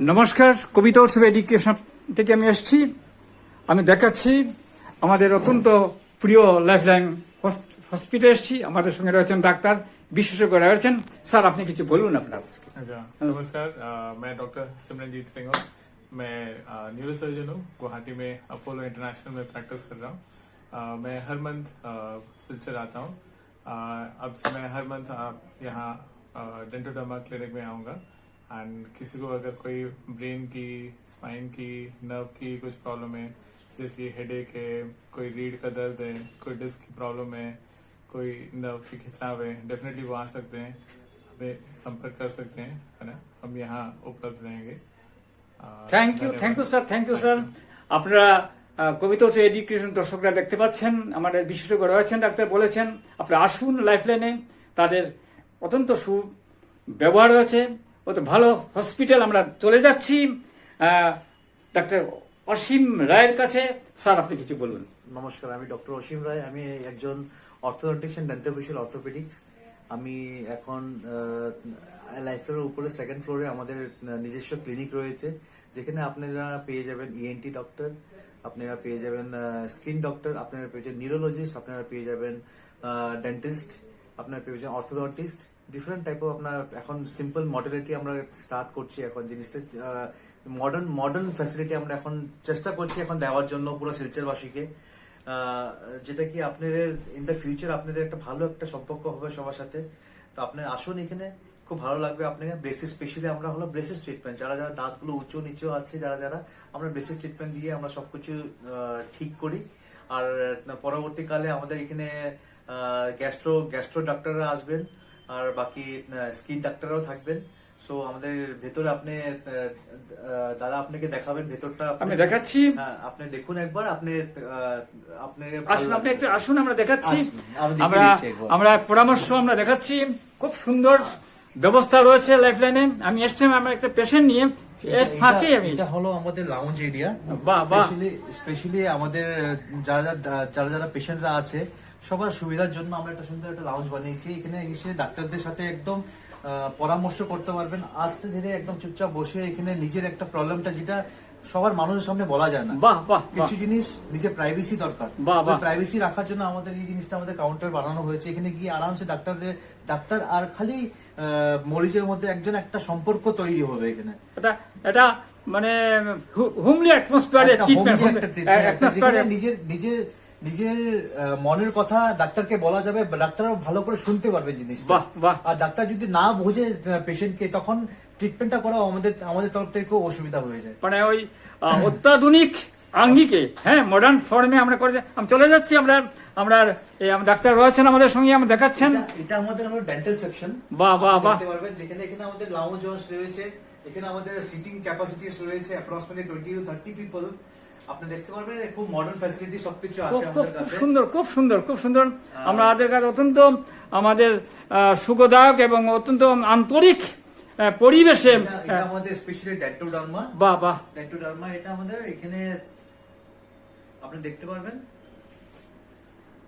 নমস্কার কবিতা উৎসব এডুকেশন থেকে আমি এসেছি আমি দেখাচ্ছি আমাদের অত্যন্ত প্রিয় লাইফলাইন হসপিটাল এসেছি আমাদের সঙ্গে রয়েছেন ডাক্তার বিশেষজ্ঞ রয়েছেন স্যার আপনি কিছু বলুন আপনার अच्छा नमस्कार अ, मैं डॉक्टर सिमरनजीत सिंह हूँ मैं न्यूरो सर्जन हूँ गुवाहाटी में अपोलो इंटरनेशनल में प्रैक्टिस कर रहा हूँ अ, मैं हर मंथ सिलचर आता हूँ अ, अब से मैं हर मंथ यहाँ डेंटोडर्मा क्लिनिक में आऊँगा एंड किसी को अगर कोई ब्रेन की स्पाइन की नर्व की कुछ प्रॉब्लम है जैसे कि हेडेक है कोई रीढ़ का दर्द है कोई डिस्क की प्रॉब्लम है कोई नर्व की खिंचाव है डेफिनेटली वो आ सकते हैं हमें संपर्क कर सकते हैं है ना हम यहाँ उपलब्ध रहेंगे अ, থ্যাংক ইউ धन्यवाद। Thank you sir thank you sir আপনারা আহ, কবিতা উৎসব এডুকেশন দর্শকরা দেখতে পাচ্ছেন আমাদের বিশেষজ্ঞ রয়েছেন ডাক্তার বলেছেন আপনারা আসুন লাইফলাইনে তাদের অত্যন্ত সু ব্যবহার রয়েছে অত ভালো হসপিটাল আমরা চলে যাচ্ছি। ডাক্তার অসীম রায়ের কাছে। স্যার, আপনি কিছু বলুন। নমস্কার, আমি ডক্টর অসীম রায়। আমি একজন অর্থোডন্টিশিয়ান ডেন্টাল অর্থোপেডিক্স আমি এখন লাইফের উপরে সেকেন্ড ফ্লোরে আমাদের নিজস্ব ক্লিনিক রয়েছে, যেখানে আপনারা পেয়ে যাবেন ইএনটি ডক্টর আপনারা পেয়ে যাবেন স্কিন ডক্টর আপনারা পেয়ে যাবেন নিউরোলজিস্ট আপনারা পেয়ে যাবেন ডেন্টিস্ট আপনারা পেয়ে যাবেন অর্থোডন্টিস্ট ডিফারেন্ট টাইপ অফ আপনার এখন সিম্পল মডেলিটি আমরা স্টার্ট করছি এখন জিনিসটা মডার্ন মডার্ন ফ্যাসিলিটি আমরা এখন চেষ্টা করছি এখন দেওয়ার জন্য পুরো শিলচরবাসীকে। যেটা কি আপনাদের ইন দ্য ফিউচার আপনাদের একটা ভালো একটা সম্পর্ক হবে সবার সাথে। তো আপনি আসুন এখানে খুব ভালো লাগবে আপনাকে। ব্রেসিস স্পেশালি আমরা হলো ব্রেসিস ট্রিটমেন্ট যারা যারা দাঁতগুলো উঁচু নিচু আছে যারা যারা আমরা ব্রেসিস ট্রিটমেন্ট দিয়ে আমরা সবকিছু আহ, ঠিক করি। আর পরবর্তীকালে আমাদের এখানে গ্যাস্ট্রো গ্যাস্ট্রো ডাক্তাররা আসবেন। আর বাকি স্কিন ডাক্তাররাও থাকবেন। সো আমাদের ভেতরে আপনি দাদা আপনাকে দেখাবেন ভেতরটা আপনি- আমি দেখাচ্ছি। হ্যাঁ আপনি দেখুন একবার আপনি আপনি আসুন আপনি একটু আসুন আমরা দেখাচ্ছি। আমরা আমরা পরামর্শ আমরা দেখাচ্ছি। খুব সুন্দর। ব্যবস্থা রয়েছে লাইফলাইনে আমি এসছিলাম আমার একটা পেশেন্ট নিয়ে। এর ফাঁকে আমি। এটা হলো আমাদের লাউঞ্জ এরিয়া বাহ, বাহ। স্পেশালি আমাদের যারা যারা- যারা যারা পেশেন্টরা আছে সবার সুবিধার জন্য আমরা একটা সুন্দর একটা লাউঞ্জ বানিয়েছি। এখানে এসে ডাক্তারদের সাথে একদম পরামর্শ করতে পারবেন। আস্তে ধীরে একদম চুপচাপ বসে এখানে নিজের একটা প্রবলেমটা যেটা সবার মানুষের সামনে বলা যায় না। বাহ বাহ কিছু জিনিস নিজের প্রাইভেসি দরকার। প্রাইভেসি রাখার জন্য আমাদের এই জিনিসটা আমাদের কাউন্টার বানানো হয়েছে। এখানে গিয়ে আরামসে ডাক্তারদের ডাক্তার আর খালি আহ, মরিজের মধ্যে একজন একটা সম্পর্ক তৈরি হবে এখানে। এটা এটা মানে হোমলি অ্যাটমসফিয়ারে ট্রিটমেন্ট নিজের নিজের নিজের মনের কথা ডাক্তারকে বলা যাবে ডাক্তারও ভালো করে শুনতে পারবে জিনিসটা। বাহ, বাহ। আর ডাক্তার যদি না বোঝে পেশেন্টকে তখন ট্রিটমেন্টটা করা আমাদের আমাদের তরফ থেকে খুব অসুবিধা হয়ে যায়। মানে ওই অত্যাধুনিক আঙ্গিকে হ্যাঁ মডার্ন ফর্মে আমরা করে আমি চলে যাচ্ছি আমরা আমরা ডাক্তার রয়েছেন আমাদের সঙ্গে আমরা দেখাচ্ছেন। এটা- আমাদের হলো ডেন্টাল সেকশন বাহ, বাহ, বাহ। পারবেন যেখানে এখানে আমাদের লাউঞ্জ রয়েছে এখানে আমাদের সিটিং ক্যাপাসিটিস রয়েছে approximately twenty to thirty people আপনি দেখতে পারবেন খুব মডার্ন ফ্যাসিলিটি সবকিছু আছে আমাদের কাছে। সুন্দর খুব সুন্দর খুব সুন্দর। আমরা আমাদের কাছে অত্যন্ত আমাদের আহ, সুখদায়ক এবং অত্যন্ত আন্তরিক পরিবেশে আমাদের স্পেশালি ডেন্টোডার্মা বাহ বাহ। ডেন্টোডার্মা এটা আমাদের এখানে আপনি দেখতে পারবেন।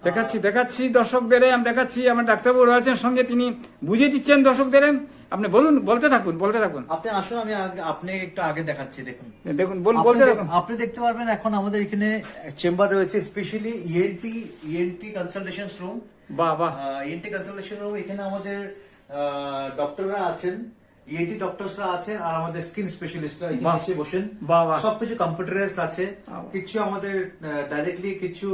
দেখাচ্ছি দেখাচ্ছি দর্শকদের আমি দেখাচ্ছি আমার ডাক্তারবাবু রয়েছেন সঙ্গে তিনি বুঝিয়ে দিচ্ছেন দর্শকদের। আপনি বলুন বলতে থাকুন বলতে থাকুন। আপনি আসুন আমি আপনি একটু আগে দেখাচ্ছি দেখুন। দেখুন বলতে থাকুন। আপনি দেখতে পারবেন এখন আমাদের এখানে চেম্বার রয়েছে specially ENT ENT consultation room বাহ বাহ। ইএনটি কনসালটেশন রুম এখানে আমাদের ডক্টররা আছেন ইএনটি ডক্টরসরা আছেন আর আমাদের স্কিন স্পেশালিস্টরা এখানে এসে বসেন। সবকিছু কম্পিউটারাইজড আছে। কিছু আমাদের ডাইরেক্টলি কিছু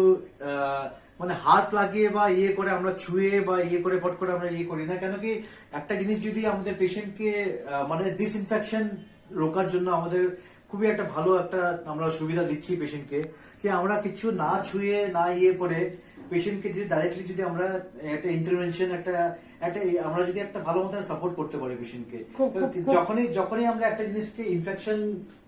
মানে হাত লাগিয়ে বা ইয়ে করে আমরা ছুঁয়ে বা ইয়ে করে পট করে আমরা ইয়ে করি না। কেন কি একটা জিনিস যদি আমাদের পেশেন্টকে মানে ডিসইনফেকশন রোকার জন্য আমাদের খুবই একটা ভালো একটা আমরা সুবিধা দিচ্ছি পেশেন্টকে কি আমরা কিছু না ছুঁয়ে না ইয়ে করে পেশেন্টকে যদি ডাইরেক্টলি যদি আমরা একটা ইন্টারভেনশন একটা একটা আমরা যদি একটা ভালো মতো সাপোর্ট করতে পারি পেশেন্টকে যখনই যখনই আমরা একটা জিনিসকে ইনফেকশন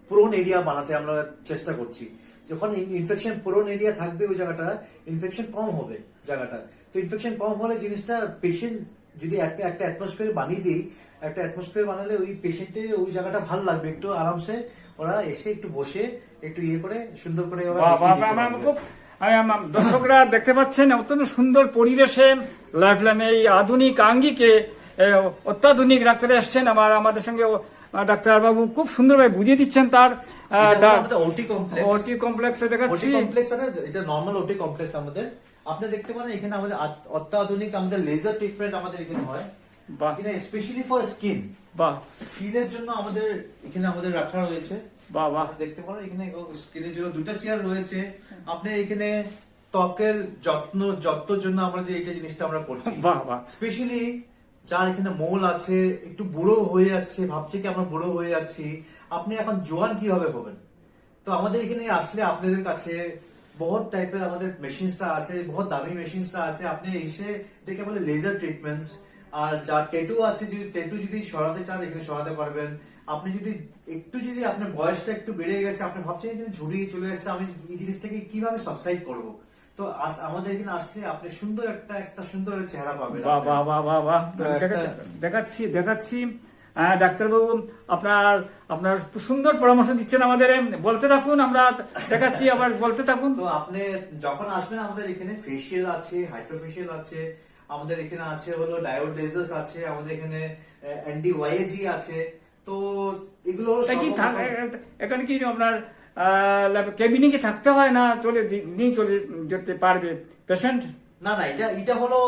প্রোন এরিয়া বানাতে আমরা চেষ্টা করছি যখন ইনফেকশন প্রোন এরিয়া থাকবে ওই জায়গাটা ইনফেকশন কম হবে জায়গাটা তো ইনফেকশন কম হলে জিনিসটা পেশেন্ট যদি একটা একটা অ্যাটমসফিয়ার বানিয়ে দিই একটা অ্যাটমসফিয়ার বানালে ওই পেশেন্টের ওই জায়গাটা ভালো লাগবে একটু আরামসে ওরা এসে একটু বসে একটু ইয়ে করে সুন্দর করে। খুব দর্শকরা দেখতে পাচ্ছেন অত্যন্ত সুন্দর পরিবেশে লাইফলাইন এই আধুনিক আঙ্গিকে অত্যাধুনিক ডাক্তার এসছেন আমার আমাদের সঙ্গে আহ, ডাক্তারবাবু খুব সুন্দরভাবে বুঝিয়ে দিচ্ছেন তার আহ, ওটি কমপ্লেক্স ওটি কমপ্লেক্সে ওটি কমপ্লেক্স মানে এটা নর্মাল ওটি কমপ্লেক্স আমাদের। আপনি দেখতে পারেন এখানে আমাদের অত্যাধুনিক আমাদের লেজার ট্রিটমেন্ট আমাদের এখানে হয়। বাহ। স্পেশালি ফর স্কিন বাহ। স্কিনের জন্য আমাদের এখানে আমাদের রাখা রয়েছে। বাহ বাহ। দেখতে পারেন এখানে স্কিনের জন্য দুটা চেয়ার রয়েছে। আপনি এখানে ত্বকের যত্ন যত্নের জন্য আমরা যে এইটা জিনিসটা আমরা করছি। বাহ বাহ। স্পেশালি যার এখানে মোল আছে, একটু বুড়ো হয়ে যাচ্ছে, ভাবছে কি আমরা বুড়ো হয়ে যাচ্ছি, আপনি এখন জোয়ান কীভাবে হবেন? তো আমাদের এখানে আসলে আপনাদের কাছে বহুত টাইপের আমাদের মেশিনসটা আছে, বহুত দামি মেশিনসটা আছে। আপনি এসে দেখে বলে লেজার ট্রিটমেন্টস আর যার টেটু আছে, যদি টেটু যদি সরাতে চান, এখানে সরাতে পারবেন। আপনি যদি একটু যদি আপনার বয়সটা একটু বেড়ে গেছে, আপনি ভাবছেন এখানে ঝুড়ি চলে এসেছে, আমি এই জিনিসটাকে কীভাবে সাবসাইড করব? তো আমাদের এখানে আসলে আপনি সুন্দর একটা একটা সুন্দর চেহারা পাবেন বাহ বাহ বাহ বাহ বাহ। দেখাচ্ছি- দেখাচ্ছি হ্যাঁ, ডাক্তারবাবু আপনার আপনার সুন্দর পরামর্শ দিচ্ছেন আমাদের। বলতে থাকুন আমরা দেখাচ্ছি আবার বলতে থাকুন। তো আপনি যখন আসবেন আমাদের এখানে ফেসিয়াল আছে হাইড্রোফেশিয়াল আছে আমাদের এখানে আছে হলো ডায়োড লেজার্স আছে আমাদের এখানে অ্যান্টি ওয়াইজি আছে। তো এগুলো এখানে কি আপনার কেবিনে কি থাকতে হয় না চলে নিয়ে চলে যেতে পারবে পেশেন্ট না না এটা এটা হলো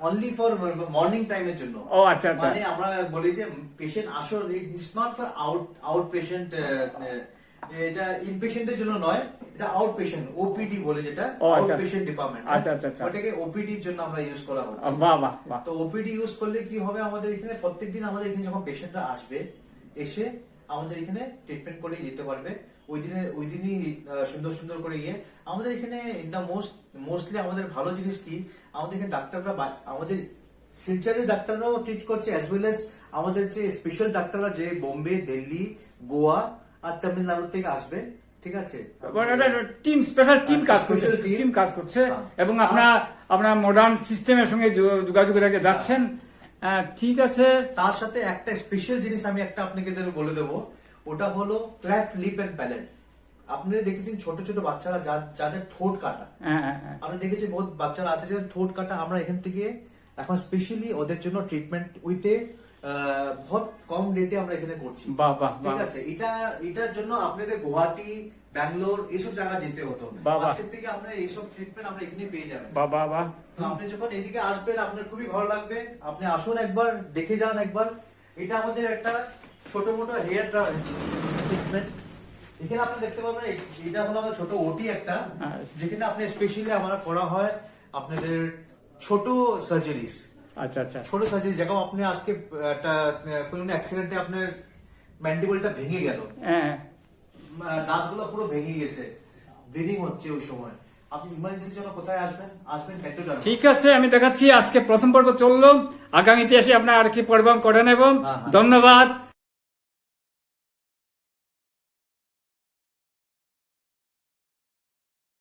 অনলি ফর মর্নিং টাইমের জন্য। ও আচ্ছা আচ্ছা। মানে আমরা বলি যে পেশেন্ট আসল it's not for out out patient এটা ইন পেশেন্টের জন্য নয় এটা আউট পেশেন্ট ওপিডি বলে যেটা আউট। পেশেন্ট ডিপার্টমেন্ট আচ্ছা, আচ্ছা, আচ্ছা। ওটাকে ওপিডি এর জন্য আমরা ইউজ করা হচ্ছে। বাহ বাহ বাহ। তো ওপিডি ইউজ করলে কি হবে আমাদের এখানে প্রত্যেকদিন আমাদের এখানে যখন পেশেন্টরা আসবে এসে আমাদের এখানে ট্রিটমেন্ট করে যেতে পারবে। ওই দিনে ওই দিনই সুন্দর সুন্দর করে ইয়ে। আমাদের এখানে ইন দ্য মোস্ট মোস্টলি আমাদের ভালো জিনিস কি? আমাদের এখানে ডাক্তাররা আমাদের শিলচরের ডাক্তাররাও ট্রিট করছে অ্যাজ ওয়েল এস আমাদের যে স্পেশাল ডাক্তাররা যে বোম্বে দিল্লি গোয়া আর তামিলনাড়ু থেকে আসবে ঠিক আছে? টিম স্পেশাল টিম কাজ করছে টিম কাজ করছে হ্যাঁ। এবং আপনার আপনার মডার্ন সিস্টেমের সঙ্গে যোগাযোগ রেখে যাচ্ছেন। হ্যাঁ, ঠিক আছে। তার সাথে একটা স্পেশাল জিনিস আমি একটা আপনাকে বলে দেবো। ওটা হলো ক্ল্যাফ লিপ এন্ড প্যালেট আপনি দেখেছেন ছোট ছোট বাচ্চারা যাদের ঠোঁট কাটা। হ্যাঁ হ্যাঁ হ্যাঁ। আপনি দেখেছেন বহুত বাচ্চারা আছে যাদের ঠোঁট কাটা। আমরা এখান থেকে এখন স্পেশালি ওদের জন্য ট্রিটমেন্ট উইথে বহুত কম রেটে আমরা এখানে করছি। ঠিক আছে? এটা এটার জন্য আপনাদের গুয়াহাটি ব্যাঙ্গালোর এইসব জায়গা যেতে হতো। আজকের থেকে আপনার এইসব ট্রিটমেন্ট আমরা এখানে পেয়ে যাবেন। বাহ বাহ তো আপনি যখন এদিকে আসবেন আপনার খুবই ভালো লাগবে। আপনি আসুন একবার দেখে যান একবার। এটা আমাদের একটা ছোট মোটো হেয়ার ট্রিটমেন্ট এখানে আপনি দেখতে পাবেন এটা হলো আমাদের ছোট ওটি একটা হ্যাঁ। যেখানে আপনি স্পেশালি আমরা করা হয় আপনাদের ছোট সার্জারিস আচ্ছা আচ্ছা। ছোট সার্জারি যেরকম আপনি আজকে একটা কোনো অ্যাক্সিডেন্টে আপনার ম্যান্ডিবলটা ভেঙে গেল। হ্যাঁ। দাঁতগুলো পুরো ভেঙে গেছে। ব্লিডিং হচ্ছে ওই সময়। আপনি ইমার্জেন্সির জন্য কোথায় আসবেন? আসবেন পেট্রোল ঠিক আছে আমি দেখাচ্ছি আজকে প্রথম পর্ব চলল। আগামীতে এসে আপনার আর কি পর্ব করে নেব। হ্যাঁ, হ্যাঁ। ধন্যবাদ।